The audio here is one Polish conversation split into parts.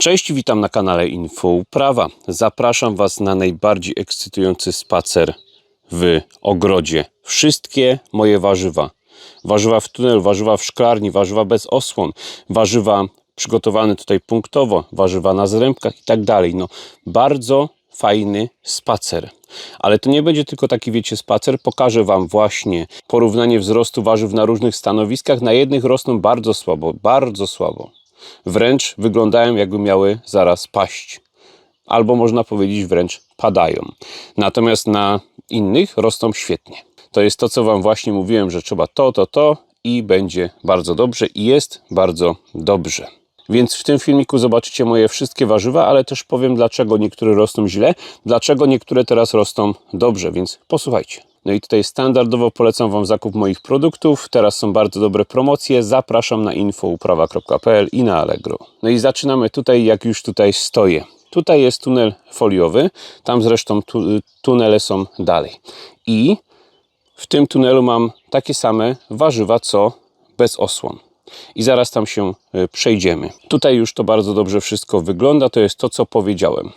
Cześć, witam na kanale Info Uprawa. Zapraszam Was na najbardziej ekscytujący spacer w ogrodzie. Wszystkie moje warzywa. Warzywa w tunelu, warzywa w szklarni, warzywa bez osłon, warzywa przygotowane tutaj punktowo, warzywa na zrębkach i tak dalej. No, bardzo fajny spacer. Ale to nie będzie tylko taki, wiecie, spacer. Pokażę Wam właśnie porównanie wzrostu warzyw na różnych stanowiskach. Na jednych rosną bardzo słabo, bardzo słabo. Wręcz wyglądają jakby miały zaraz paść. Albo można powiedzieć wręcz padają. Natomiast na innych rosną świetnie. To jest to, co Wam właśnie mówiłem, że trzeba to, to, to i będzie bardzo dobrze i jest bardzo dobrze. Więc w tym filmiku zobaczycie moje wszystkie warzywa, ale też powiem, dlaczego niektóre rosną źle, dlaczego niektóre teraz rosną dobrze, więc posłuchajcie. No i tutaj standardowo polecam Wam zakup moich produktów. Teraz są bardzo dobre promocje. Zapraszam na infouprawa.pl i na Allegro. No i zaczynamy tutaj, jak już tutaj stoję. Tutaj jest tunel foliowy, tam zresztą tu, tunele są dalej. I w tym tunelu mam takie same warzywa, co bez osłon. I zaraz tam się y, przejdziemy. Tutaj już to bardzo dobrze wszystko wygląda. To jest to, co powiedziałem.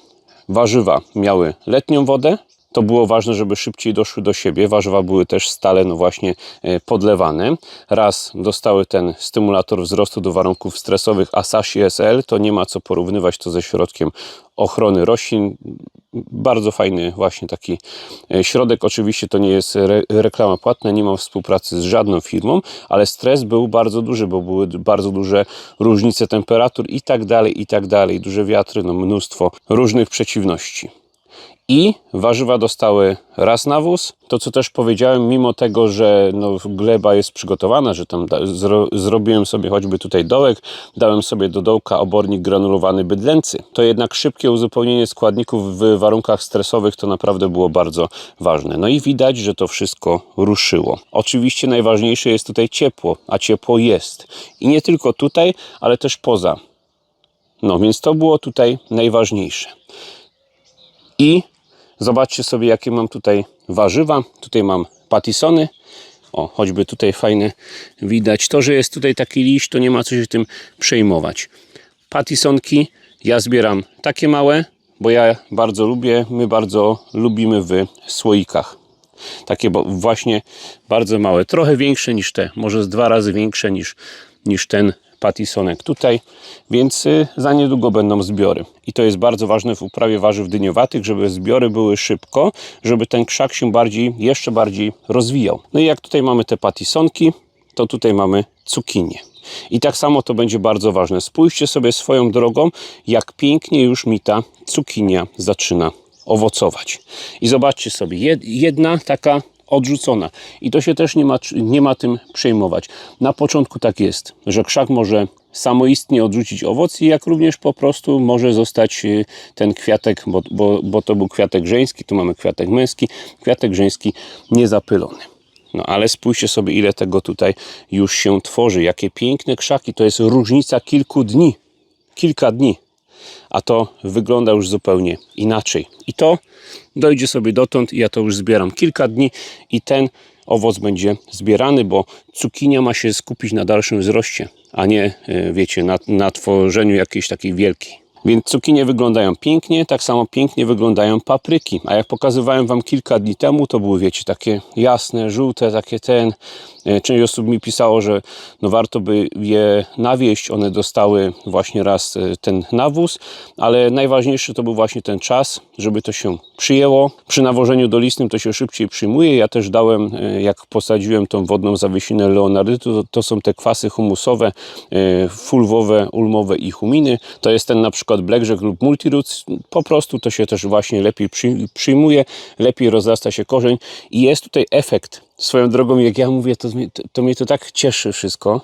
Warzywa miały letnią wodę, to było ważne, żeby szybciej doszły do siebie. Warzywa były też stale, no właśnie, e, podlewane. Raz dostały ten stymulator wzrostu do warunków stresowych Asahi SL, to nie ma co porównywać to ze środkiem ochrony roślin. Bardzo fajny właśnie taki e, środek. Oczywiście to nie jest re reklama płatna, nie mam współpracy z żadną firmą, ale stres był bardzo duży, bo były bardzo duże różnice temperatur i tak dalej, i tak dalej. Duże wiatry, no mnóstwo różnych przeciwności i warzywa dostały raz nawóz. To, co też powiedziałem, mimo tego, że no, gleba jest przygotowana, że tam zro, zrobiłem sobie choćby tutaj dołek, dałem sobie do dołka obornik granulowany bydlęcy, to jednak szybkie uzupełnienie składników w warunkach stresowych to naprawdę było bardzo ważne. No i widać, że to wszystko ruszyło. Oczywiście najważniejsze jest tutaj ciepło, a ciepło jest. I nie tylko tutaj, ale też poza. No więc to było tutaj najważniejsze. I Zobaczcie sobie, jakie mam tutaj warzywa. Tutaj mam patisony. O, choćby tutaj fajne widać. To, że jest tutaj taki liść, to nie ma co się tym przejmować. Patisonki ja zbieram takie małe, bo ja bardzo lubię, my bardzo lubimy w słoikach. Takie właśnie bardzo małe, trochę większe niż te, może z dwa razy większe niż, niż ten patisonek tutaj, więc y, za niedługo będą zbiory. I to jest bardzo ważne w uprawie warzyw dyniowatych, żeby zbiory były szybko, żeby ten krzak się bardziej, jeszcze bardziej rozwijał. No i jak tutaj mamy te patisonki, to tutaj mamy cukinię. I tak samo to będzie bardzo ważne. Spójrzcie sobie swoją drogą, jak pięknie już mi ta cukinia zaczyna owocować. I zobaczcie sobie, jedna taka odrzucona. I to się też nie ma, nie ma tym przejmować. Na początku tak jest, że krzak może samoistnie odrzucić owoc, jak również po prostu może zostać y, ten kwiatek, bo, bo, bo to był kwiatek żeński, tu mamy kwiatek męski, kwiatek żeński niezapylony. No ale spójrzcie sobie, ile tego tutaj już się tworzy. Jakie piękne krzaki. To jest różnica kilku dni. Kilka dni a to wygląda już zupełnie inaczej. I to dojdzie sobie dotąd, ja to już zbieram kilka dni i ten owoc będzie zbierany, bo cukinia ma się skupić na dalszym wzroście, a nie, e, wiecie, na, na tworzeniu jakiejś takiej wielkiej. Więc cukinie wyglądają pięknie, tak samo pięknie wyglądają papryki. A jak pokazywałem Wam kilka dni temu, to były, wiecie, takie jasne, żółte, takie ten. E, część osób mi pisało, że no warto by je nawieść. One dostały właśnie raz e, ten nawóz, ale najważniejszy to był właśnie ten czas, żeby to się przyjęło. Przy nawożeniu dolistnym to się szybciej przyjmuje. Ja też dałem, e, jak posadziłem tą wodną zawiesinę leonardytu, to, to są te kwasy humusowe, fulwowe, ulmowe i huminy. To jest ten na przykład blackjack lub multiroots. Po prostu to się też właśnie lepiej przyjmuje, lepiej rozrasta się korzeń i jest tutaj efekt Swoją drogą, jak ja mówię, to, to, to mnie to tak cieszy wszystko,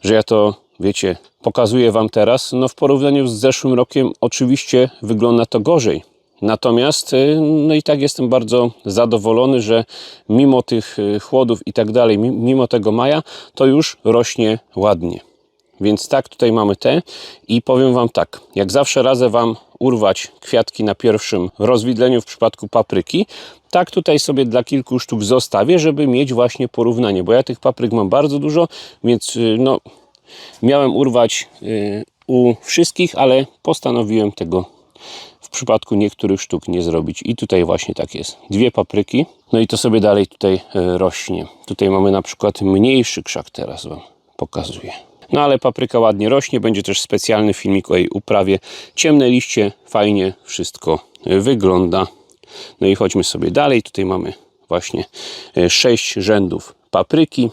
że ja to, wiecie, pokazuję Wam teraz. No w porównaniu z zeszłym rokiem oczywiście wygląda to gorzej. Natomiast, y, no i tak jestem bardzo zadowolony, że mimo tych y, chłodów i tak dalej, mimo tego maja, to już rośnie ładnie. Więc tak, tutaj mamy te i powiem Wam tak, jak zawsze radzę Wam urwać kwiatki na pierwszym rozwidleniu w przypadku papryki, tak tutaj sobie dla kilku sztuk zostawię, żeby mieć właśnie porównanie, bo ja tych papryk mam bardzo dużo, więc y, no miałem urwać y, u wszystkich, ale postanowiłem tego w przypadku niektórych sztuk nie zrobić. I tutaj właśnie tak jest. Dwie papryki. No i to sobie dalej tutaj e, rośnie. Tutaj mamy na przykład mniejszy krzak teraz Wam pokazuję. No ale papryka ładnie rośnie. Będzie też specjalny filmik o jej uprawie. Ciemne liście, fajnie wszystko e, wygląda. No i chodźmy sobie dalej. Tutaj mamy właśnie e, sześć rzędów papryki.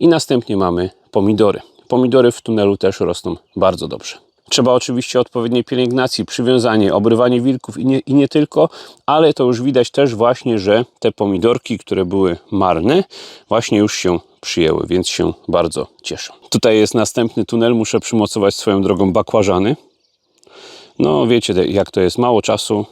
I następnie mamy pomidory. Pomidory w tunelu też rosną bardzo dobrze. Trzeba oczywiście odpowiedniej pielęgnacji, przywiązanie, obrywanie wilków i nie, i nie tylko, ale to już widać też właśnie, że te pomidorki, które były marne, właśnie już się przyjęły, więc się bardzo cieszę. Tutaj jest następny tunel, muszę przymocować swoją drogą bakłażany. No wiecie jak to jest, mało czasu,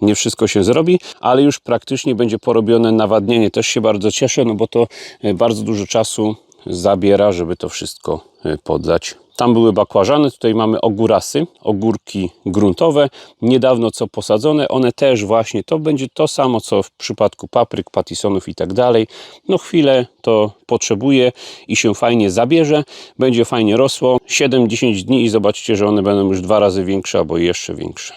nie wszystko się zrobi, ale już praktycznie będzie porobione nawadnienie. Też się bardzo cieszę, no bo to e, bardzo dużo czasu zabiera, żeby to wszystko e, podlać. Tam były bakłażany, tutaj mamy ogórasy, ogórki gruntowe, niedawno co posadzone, one też właśnie, to będzie to samo co w przypadku papryk, patisonów i tak dalej. No chwilę to potrzebuje i się fajnie zabierze, będzie fajnie rosło, 7-10 dni i zobaczycie, że one będą już dwa razy większe albo jeszcze większe.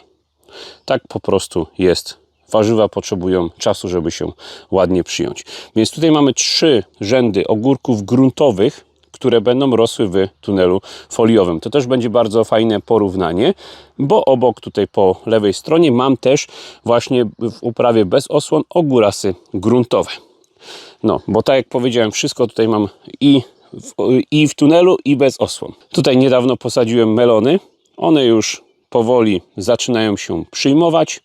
Tak po prostu jest. Warzywa potrzebują czasu, żeby się ładnie przyjąć. Więc tutaj mamy trzy rzędy ogórków gruntowych, które będą rosły w tunelu foliowym. To też będzie bardzo fajne porównanie, bo obok tutaj po lewej stronie mam też właśnie w uprawie bez osłon ogórasy gruntowe. No, bo tak jak powiedziałem, wszystko tutaj mam i w, i w tunelu, i bez osłon. Tutaj niedawno posadziłem melony. One już powoli zaczynają się przyjmować.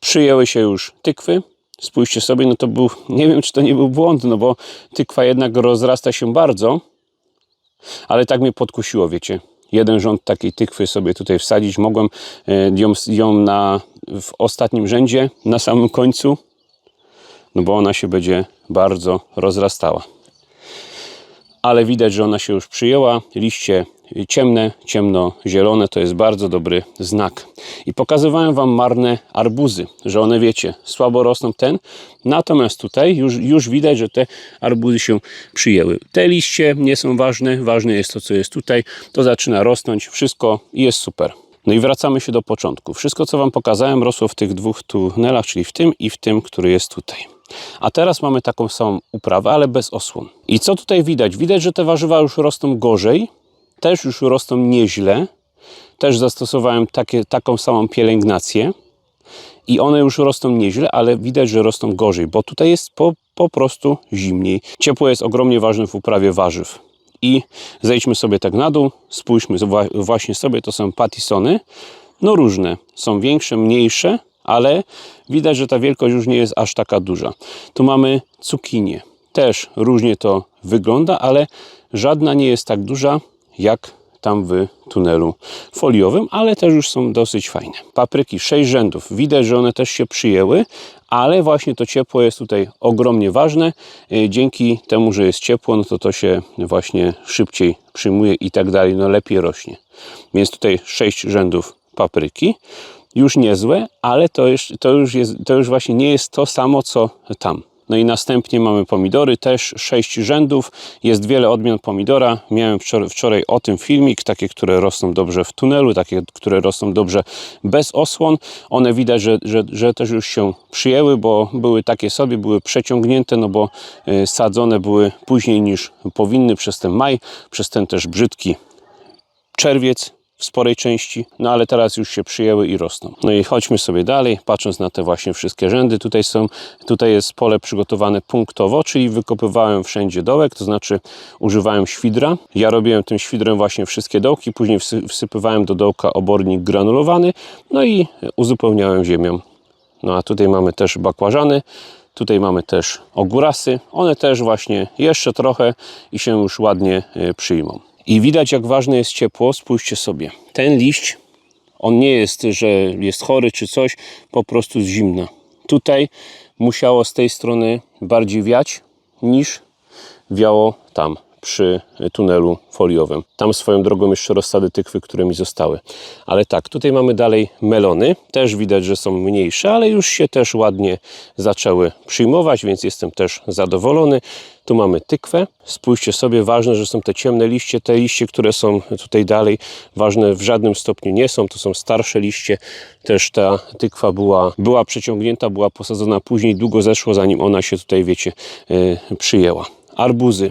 Przyjęły się już tykwy. Spójrzcie sobie, no to był, nie wiem czy to nie był błąd, no bo tykwa jednak rozrasta się bardzo, ale tak mnie podkusiło, wiecie. Jeden rząd takiej tykwy sobie tutaj wsadzić. Mogłem e, ją, ją na, w ostatnim rzędzie, na samym końcu, no bo ona się będzie bardzo rozrastała. Ale widać, że ona się już przyjęła. Liście ciemne, ciemno-zielone to jest bardzo dobry znak. I pokazywałem Wam marne arbuzy, że one wiecie, słabo rosną ten, natomiast tutaj już, już widać, że te arbuzy się przyjęły. Te liście nie są ważne, ważne jest to, co jest tutaj, to zaczyna rosnąć, wszystko i jest super. No i wracamy się do początku. Wszystko, co Wam pokazałem, rosło w tych dwóch tunelach, czyli w tym i w tym, który jest tutaj. A teraz mamy taką samą uprawę, ale bez osłon. I co tutaj widać? Widać, że te warzywa już rosną gorzej, też już rosną nieźle. Też zastosowałem takie, taką samą pielęgnację i one już rosną nieźle, ale widać, że rosną gorzej, bo tutaj jest po, po prostu zimniej. Ciepło jest ogromnie ważne w uprawie warzyw. I zejdźmy sobie tak na dół, spójrzmy właśnie sobie, to są patisony. No różne, są większe, mniejsze, ale widać, że ta wielkość już nie jest aż taka duża. Tu mamy cukinię. Też różnie to wygląda, ale żadna nie jest tak duża jak tam w tunelu foliowym, ale też już są dosyć fajne. Papryki 6 rzędów. Widać, że one też się przyjęły, ale właśnie to ciepło jest tutaj ogromnie ważne. E, dzięki temu, że jest ciepło, no to to się właśnie szybciej przyjmuje i tak dalej, no lepiej rośnie. Więc tutaj 6 rzędów papryki. Już niezłe, ale to już, to już, jest, to już właśnie nie jest to samo, co tam. No i następnie mamy pomidory, też sześć rzędów. Jest wiele odmian pomidora. Miałem wczoraj, wczoraj o tym filmik, takie, które rosną dobrze w tunelu, takie, które rosną dobrze bez osłon. One widać, że, że, że też już się przyjęły, bo były takie sobie, były przeciągnięte, no bo y, sadzone były później niż powinny przez ten maj, przez ten też brzydki czerwiec w sporej części, no ale teraz już się przyjęły i rosną. No i chodźmy sobie dalej, patrząc na te właśnie wszystkie rzędy. Tutaj są, tutaj jest pole przygotowane punktowo, czyli wykopywałem wszędzie dołek, to znaczy używałem świdra. Ja robiłem tym świdrem właśnie wszystkie dołki, później wsypywałem do dołka obornik granulowany, no i uzupełniałem ziemią. No a tutaj mamy też bakłażany, Tutaj mamy też ogórasy. One też właśnie jeszcze trochę i się już ładnie y, przyjmą. I widać, jak ważne jest ciepło. Spójrzcie sobie. Ten liść, on nie jest, że jest chory czy coś, po prostu z zimna. Tutaj musiało z tej strony bardziej wiać niż wiało tam przy tunelu foliowym. Tam swoją drogą jeszcze rozsady tykwy, które mi zostały. Ale tak, tutaj mamy dalej melony. Też widać, że są mniejsze, ale już się też ładnie zaczęły przyjmować, więc jestem też zadowolony. Tu mamy tykwę. Spójrzcie sobie, ważne, że są te ciemne liście. Te liście, które są tutaj dalej, ważne w żadnym stopniu nie są. To są starsze liście. Też ta tykwa była, była przeciągnięta, była posadzona później. Długo zeszło, zanim ona się tutaj, wiecie, yy, przyjęła. Arbuzy.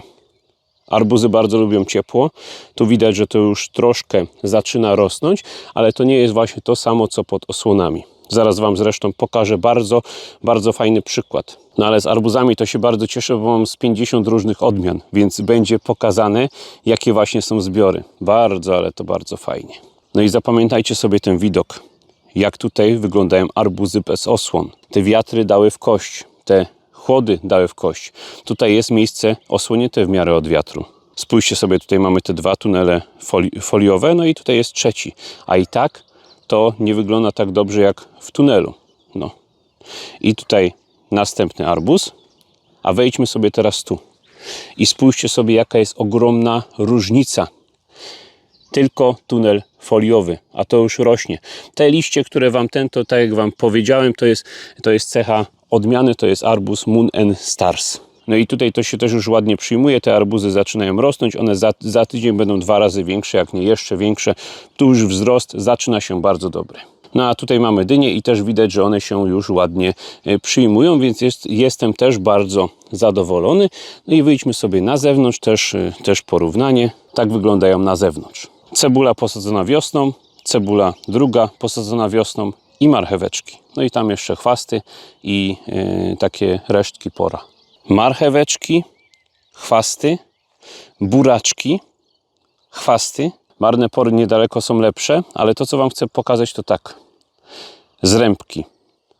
Arbuzy bardzo lubią ciepło. Tu widać, że to już troszkę zaczyna rosnąć, ale to nie jest właśnie to samo, co pod osłonami. Zaraz Wam zresztą pokażę bardzo, bardzo fajny przykład. No ale z arbuzami to się bardzo cieszę, bo mam z 50 różnych odmian, więc będzie pokazane, jakie właśnie są zbiory. Bardzo, ale to bardzo fajnie. No i zapamiętajcie sobie ten widok, jak tutaj wyglądają arbuzy bez osłon. Te wiatry dały w kość, te chłody dały w kość. Tutaj jest miejsce osłonięte w miarę od wiatru. Spójrzcie sobie, tutaj mamy te dwa tunele foli foliowe, no i tutaj jest trzeci. A i tak to nie wygląda tak dobrze jak w tunelu. No. I tutaj następny arbuz, a wejdźmy sobie teraz tu. I spójrzcie sobie, jaka jest ogromna różnica. Tylko tunel foliowy, a to już rośnie. Te liście, które Wam ten, to tak jak Wam powiedziałem, to jest, to jest cecha odmiany, to jest arbuz Moon and Stars. No i tutaj to się też już ładnie przyjmuje, te arbuzy zaczynają rosnąć, one za, za tydzień będą dwa razy większe, jak nie jeszcze większe. Tu już wzrost zaczyna się bardzo dobry. No a tutaj mamy dynie i też widać, że one się już ładnie e, przyjmują, więc jest, jestem też bardzo zadowolony. No i wyjdźmy sobie na zewnątrz, też, e, też porównanie. Tak wyglądają na zewnątrz. Cebula posadzona wiosną, cebula druga posadzona wiosną i marcheweczki. No i tam jeszcze chwasty i yy, takie resztki pora. Marcheweczki, chwasty, buraczki, chwasty. Marne pory niedaleko są lepsze, ale to co Wam chcę pokazać to tak. Zrębki.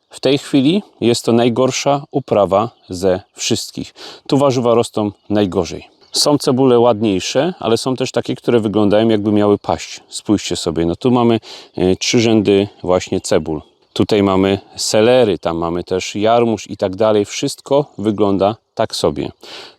W tej chwili jest to najgorsza uprawa ze wszystkich. Tu warzywa rosną najgorzej. Są cebule ładniejsze, ale są też takie, które wyglądają jakby miały paść. Spójrzcie sobie, no tu mamy y, trzy rzędy właśnie cebul. Tutaj mamy selery, tam mamy też jarmuż i tak dalej. Wszystko wygląda tak sobie.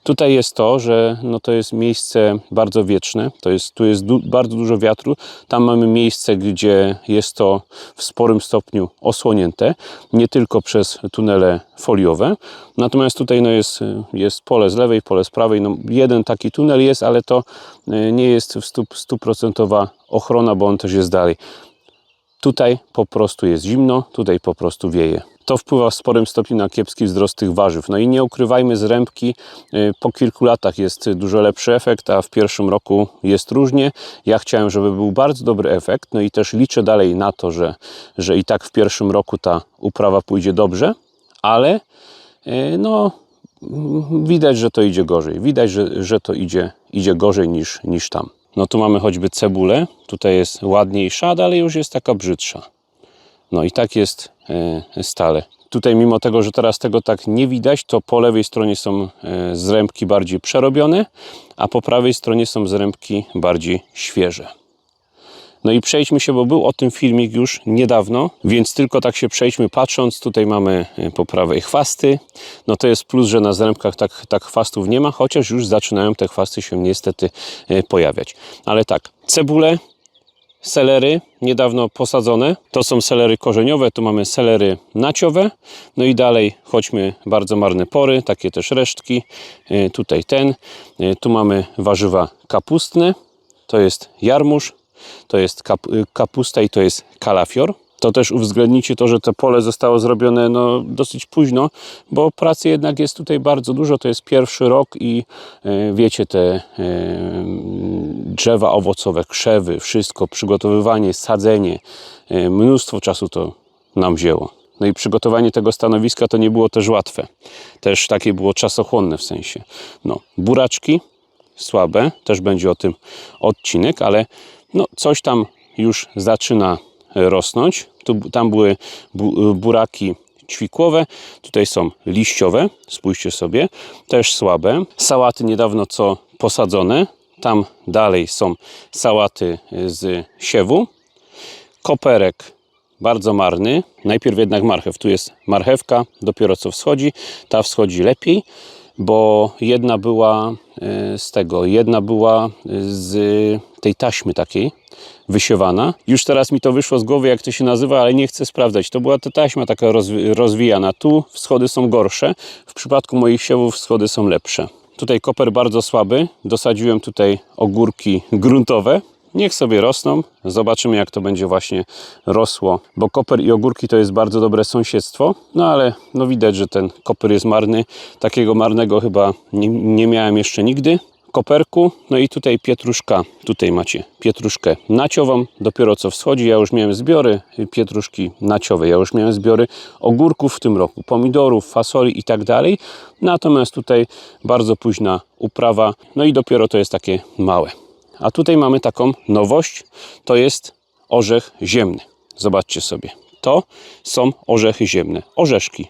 Tutaj jest to, że no to jest miejsce bardzo wieczne, to jest, tu jest du bardzo dużo wiatru. Tam mamy miejsce, gdzie jest to w sporym stopniu osłonięte, nie tylko przez tunele foliowe. Natomiast tutaj no jest, jest pole z lewej, pole z prawej. No jeden taki tunel jest, ale to y, nie jest w stuprocentowa ochrona, bo on też jest dalej. Tutaj po prostu jest zimno, tutaj po prostu wieje. To wpływa w sporym stopniu na kiepski wzrost tych warzyw. No i nie ukrywajmy, z rębki y, po kilku latach jest dużo lepszy efekt, a w pierwszym roku jest różnie. Ja chciałem, żeby był bardzo dobry efekt, no i też liczę dalej na to, że, że i tak w pierwszym roku ta uprawa pójdzie dobrze, ale y, no widać, że to idzie gorzej. Widać, że, że to idzie, idzie gorzej niż, niż tam. No tu mamy choćby cebulę, tutaj jest ładniejsza, ale już jest taka brzydsza. No i tak jest e, stale. Tutaj mimo tego, że teraz tego tak nie widać, to po lewej stronie są e, zrębki bardziej przerobione, a po prawej stronie są zrębki bardziej świeże. No i przejdźmy się, bo był o tym filmik już niedawno, więc tylko tak się przejdźmy patrząc. Tutaj mamy e, po prawej chwasty. No to jest plus, że na zrębkach tak, tak chwastów nie ma, chociaż już zaczynają te chwasty się niestety e, pojawiać. Ale tak, cebule, selery niedawno posadzone. To są selery korzeniowe, tu mamy selery naciowe. No i dalej chodźmy bardzo marne pory, takie też resztki. E, tutaj ten. Tu mamy warzywa kapustne. To jest jarmuż, to jest kap kapusta i to jest kalafior. To też uwzględnicie to, że to pole zostało zrobione no, dosyć późno, bo pracy jednak jest tutaj bardzo dużo. To jest pierwszy rok i e, wiecie, te e, drzewa owocowe, krzewy, wszystko, przygotowywanie, sadzenie, e, mnóstwo czasu to nam wzięło. No i przygotowanie tego stanowiska to nie było też łatwe. Też takie było czasochłonne w sensie. No, buraczki słabe, też będzie o tym odcinek, ale no, coś tam już zaczyna rosnąć. Tu, tam były bu, buraki ćwikłowe, tutaj są liściowe, spójrzcie sobie, też słabe. Sałaty niedawno co posadzone, tam dalej są sałaty z siewu. Koperek bardzo marny, najpierw jednak marchew, tu jest marchewka, dopiero co wschodzi, ta wschodzi lepiej. Bo jedna była e, z tego, jedna była z tej taśmy takiej wysiewana. Już teraz mi to wyszło z głowy, jak to się nazywa, ale nie chcę sprawdzać. To była ta taśma taka rozwi- rozwijana. Tu wschody są gorsze. W przypadku moich siewów wschody są lepsze. Tutaj koper bardzo słaby. Dosadziłem tutaj ogórki gruntowe. Niech sobie rosną. Zobaczymy, jak to będzie właśnie rosło. Bo koper i ogórki to jest bardzo dobre sąsiedztwo. No ale no widać, że ten koper jest marny. Takiego marnego chyba nie, nie miałem jeszcze nigdy koperku. No i tutaj pietruszka. Tutaj macie pietruszkę naciową. Dopiero co wschodzi. Ja już miałem zbiory pietruszki naciowej. Ja już miałem zbiory ogórków w tym roku. Pomidorów, fasoli i tak dalej. Natomiast tutaj bardzo późna uprawa. No i dopiero to jest takie małe. A tutaj mamy taką nowość. To jest orzech ziemny. Zobaczcie sobie. To są orzechy ziemne. Orzeszki.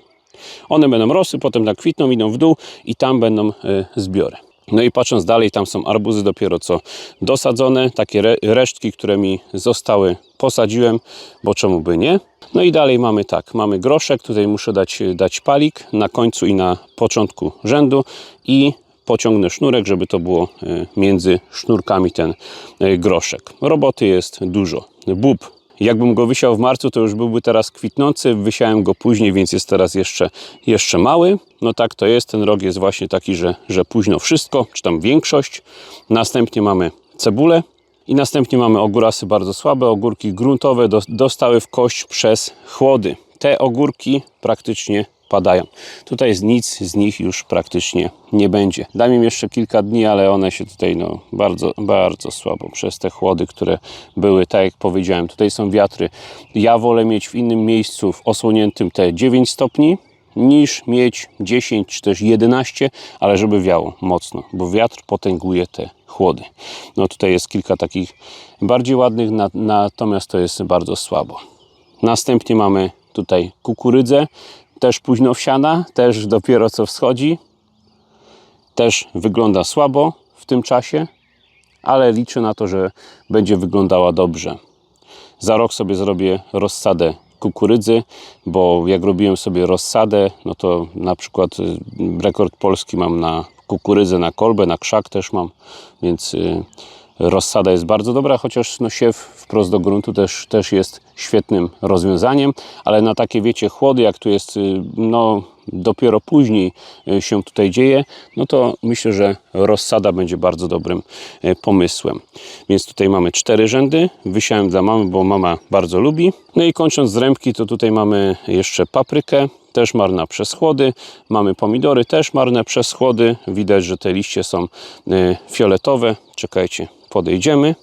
One będą rosły, potem tak kwitną, idą w dół i tam będą y, zbiory. No i patrząc dalej, tam są arbuzy dopiero co dosadzone, takie re resztki, które mi zostały, posadziłem, bo czemu by nie. No i dalej mamy tak, mamy groszek, tutaj muszę dać, dać palik na końcu i na początku rzędu i pociągnę sznurek, żeby to było y, między sznurkami ten y, groszek. Roboty jest dużo. Bób Jakbym go wysiał w marcu, to już byłby teraz kwitnący. Wysiałem go później, więc jest teraz jeszcze, jeszcze mały. No tak to jest. Ten rok jest właśnie taki, że, że późno wszystko, czy tam większość. Następnie mamy cebulę i następnie mamy ogórasy bardzo słabe. Ogórki gruntowe do, dostały w kość przez chłody. Te ogórki praktycznie padają. Tutaj z nic z nich już praktycznie nie będzie. Dam im jeszcze kilka dni, ale one się tutaj no, bardzo, bardzo słabo przez te chłody, które były, tak jak powiedziałem, tutaj są wiatry. Ja wolę mieć w innym miejscu w osłoniętym te 9 stopni, niż mieć 10 czy też 11, ale żeby wiało mocno, bo wiatr potęguje te chłody. No tutaj jest kilka takich bardziej ładnych, na, natomiast to jest bardzo słabo. Następnie mamy tutaj kukurydzę, też późno wsiana, też dopiero co wschodzi. Też wygląda słabo w tym czasie, ale liczę na to, że będzie wyglądała dobrze. Za rok sobie zrobię rozsadę kukurydzy, bo jak robiłem sobie rozsadę, no to na przykład y, rekord polski mam na kukurydzę, na kolbę, na krzak też mam, więc y, rozsada jest bardzo dobra, chociaż no, siew wprost do gruntu też, też jest świetnym rozwiązaniem, ale na takie wiecie chłody, jak tu jest y, no dopiero później y, się tutaj dzieje, no to myślę, że rozsada będzie bardzo dobrym y, pomysłem. Więc tutaj mamy cztery rzędy, wysiałem dla mamy, bo mama bardzo lubi. No i kończąc z rębki, to tutaj mamy jeszcze paprykę, też marna przez chłody. Mamy pomidory, też marne przez chłody. Widać, że te liście są fioletowe. Czekajcie, podejdziemy.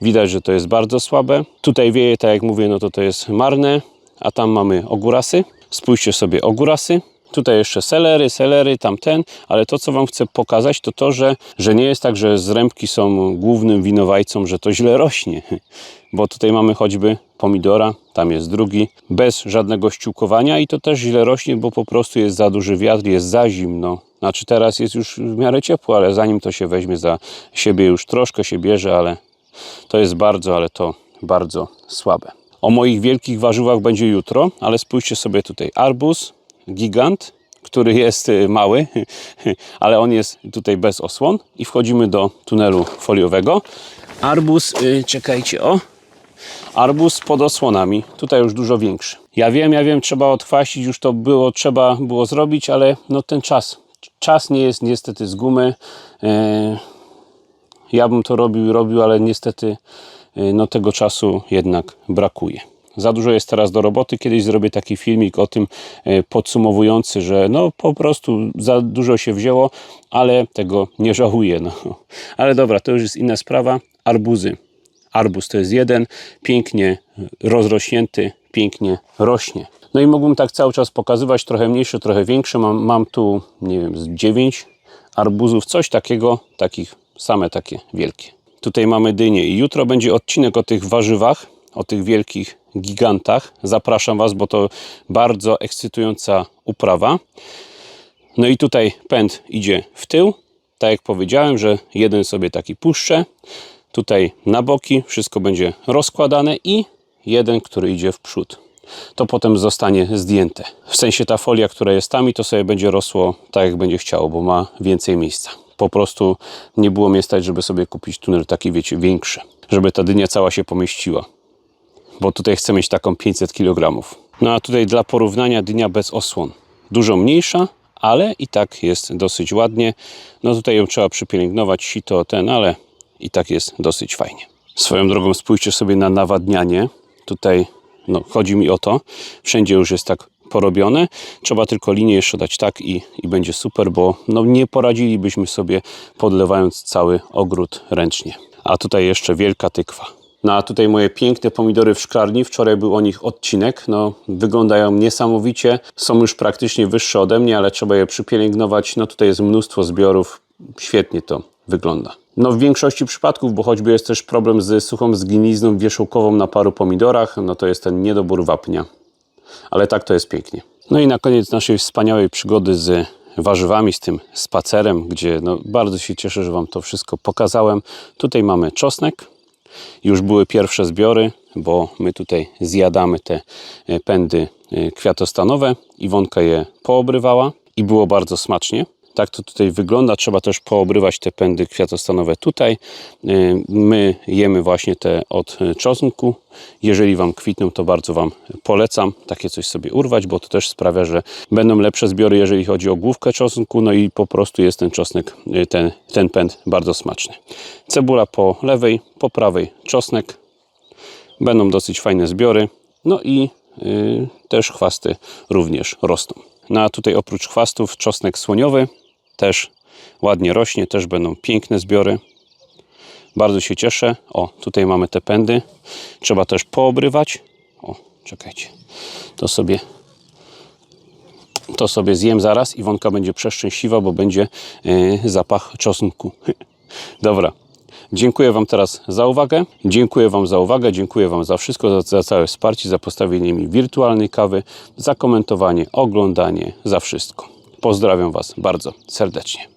Widać, że to jest bardzo słabe. Tutaj wieje, tak jak mówię, no to to jest marne, a tam mamy ogórasy. Spójrzcie sobie, ogórasy. Tutaj jeszcze selery, selery, tamten, ale to, co Wam chcę pokazać, to to, że, że nie jest tak, że zrębki są głównym winowajcą, że to źle rośnie. Bo tutaj mamy choćby pomidora, tam jest drugi, bez żadnego ściółkowania i to też źle rośnie, bo po prostu jest za duży wiatr, jest za zimno. Znaczy teraz jest już w miarę ciepło, ale zanim to się weźmie za siebie już troszkę się bierze, ale to jest bardzo, ale to bardzo słabe. O moich wielkich warzywach będzie jutro, ale spójrzcie sobie tutaj. Arbuz, gigant, który jest y, mały, ale on jest tutaj bez osłon i wchodzimy do tunelu foliowego. Arbuz, yy, czekajcie, o, arbuz pod osłonami, tutaj już dużo większy. Ja wiem, ja wiem, trzeba odchwaścić, już to było, trzeba było zrobić, ale no ten czas, czas nie jest niestety z gumy. Yy, ja bym to robił robił, ale niestety y, no, tego czasu jednak brakuje. Za dużo jest teraz do roboty. Kiedyś zrobię taki filmik o tym y, podsumowujący, że no po prostu za dużo się wzięło, ale tego nie żałuję. No. Ale dobra, to już jest inna sprawa. Arbuzy. Arbuz to jest jeden, pięknie rozrośnięty, pięknie rośnie. No i mógłbym tak cały czas pokazywać, trochę mniejsze, trochę większe. Mam, mam tu, nie wiem, z 9 arbuzów, coś takiego, takich same takie wielkie. Tutaj mamy dynię i jutro będzie odcinek o tych warzywach, o tych wielkich gigantach. Zapraszam Was, bo to bardzo ekscytująca uprawa. No i tutaj pęd idzie w tył. Tak jak powiedziałem, że jeden sobie taki puszczę. Tutaj na boki wszystko będzie rozkładane i jeden, który idzie w przód. to potem zostanie zdjęte. W sensie ta folia, która jest tam i to sobie będzie rosło tak, jak będzie chciało, bo ma więcej miejsca. Po prostu nie było mnie stać, żeby sobie kupić tunel taki, wiecie, większy, żeby ta dynia cała się pomieściła bo tutaj chcę mieć taką 500 kg. No a tutaj dla porównania dynia bez osłon. Dużo mniejsza, ale i tak jest dosyć ładnie. No tutaj ją trzeba przypielęgnować, sito ten, ale i tak jest dosyć fajnie. Swoją drogą spójrzcie sobie na nawadnianie. Tutaj no, chodzi mi o to, wszędzie już jest tak porobione. Trzeba tylko linię jeszcze dać tak i, i będzie super, bo no, nie poradzilibyśmy sobie podlewając cały ogród ręcznie. A tutaj jeszcze wielka tykwa. No a tutaj moje piękne pomidory w szklarni. Wczoraj był o nich odcinek. No, wyglądają niesamowicie. Są już praktycznie wyższe ode mnie, ale trzeba je przypielęgnować. No tutaj jest mnóstwo zbiorów. Świetnie to wygląda. No w większości przypadków, bo choćby jest też problem z suchą zgnilizną wierzchołkową na paru pomidorach, no to jest ten niedobór wapnia. Ale tak to jest pięknie. No i na koniec naszej wspaniałej przygody z warzywami, z tym spacerem, gdzie no, bardzo się cieszę, że Wam to wszystko pokazałem. Tutaj mamy czosnek, już były pierwsze zbiory, bo my tutaj zjadamy te e, pędy e, kwiatostanowe. Iwonka je poobrywała i było bardzo smacznie. Tak to tutaj wygląda. Trzeba też poobrywać te pędy kwiatostanowe tutaj. E, My jemy właśnie te od czosnku. Jeżeli Wam kwitną, to bardzo Wam polecam takie coś sobie urwać, bo to też sprawia, że będą lepsze zbiory, jeżeli chodzi o główkę czosnku. No i po prostu jest ten czosnek, ten, ten pęd bardzo smaczny. Cebula po lewej, po prawej czosnek. Będą dosyć fajne zbiory. No i y, też chwasty również rosną. No a tutaj oprócz chwastów czosnek słoniowy też ładnie rośnie, też będą piękne zbiory. Bardzo się cieszę. O, tutaj mamy te pędy. Trzeba też poobrywać. O, czekajcie. To sobie to sobie zjem zaraz. Iwonka będzie przeszczęśliwa, bo będzie e, zapach czosnku. Dobra. Dziękuję Wam teraz za uwagę. Dziękuję Wam za uwagę. Dziękuję Wam za wszystko, za, za całe wsparcie, za postawienie mi wirtualnej kawy, za komentowanie, oglądanie, za wszystko. Pozdrawiam Was bardzo serdecznie.